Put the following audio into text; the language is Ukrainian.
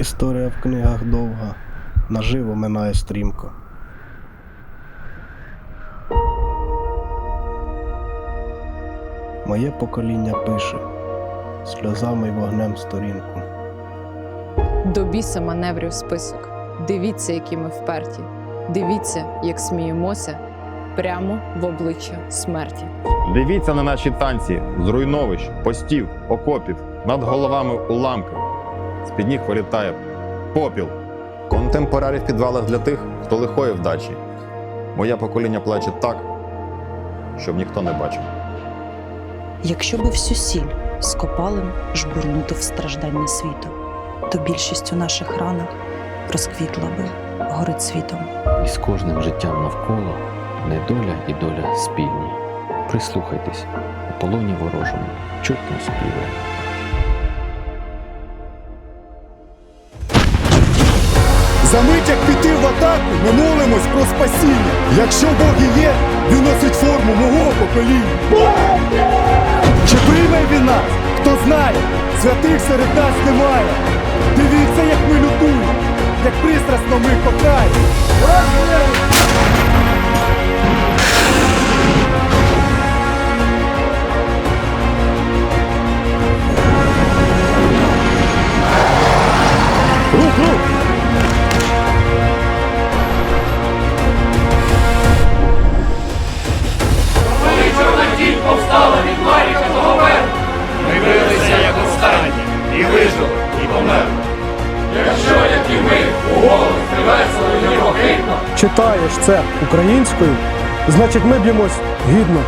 Історія в книгах довга, наживо минає стрімко. Моє покоління пише сльозами й вогнем сторінку. До біса маневрів список. Дивіться, які ми вперті. Дивіться, як сміємося прямо в обличчя смерті. Дивіться на наші танці з руйновищ, постів, окопів, над головами уламки. З-під ніг вилітає попіл. Контемпорарі в підвалах для тих, хто лихої вдачі. Моє покоління плаче так, щоб ніхто не бачив. Якщо би всю сіль скопалим жбурнути в страждання світу, то більшість у наших ранах розквітла би горить світом. І з кожним життям навколо недоля і доля спільні. Прислухайтесь, у полоні ворожому чутно співає. За мить як піти в атаку, ми молимось про спасіння. Якщо Бог і є, він носить форму мого покоління. Чи прийме він нас? Хто знає, святих серед нас немає. Дивіться, як ми лютуємо, як пристрасно ми кохаємо. Читаєш це українською, значить ми б'ємось гідно.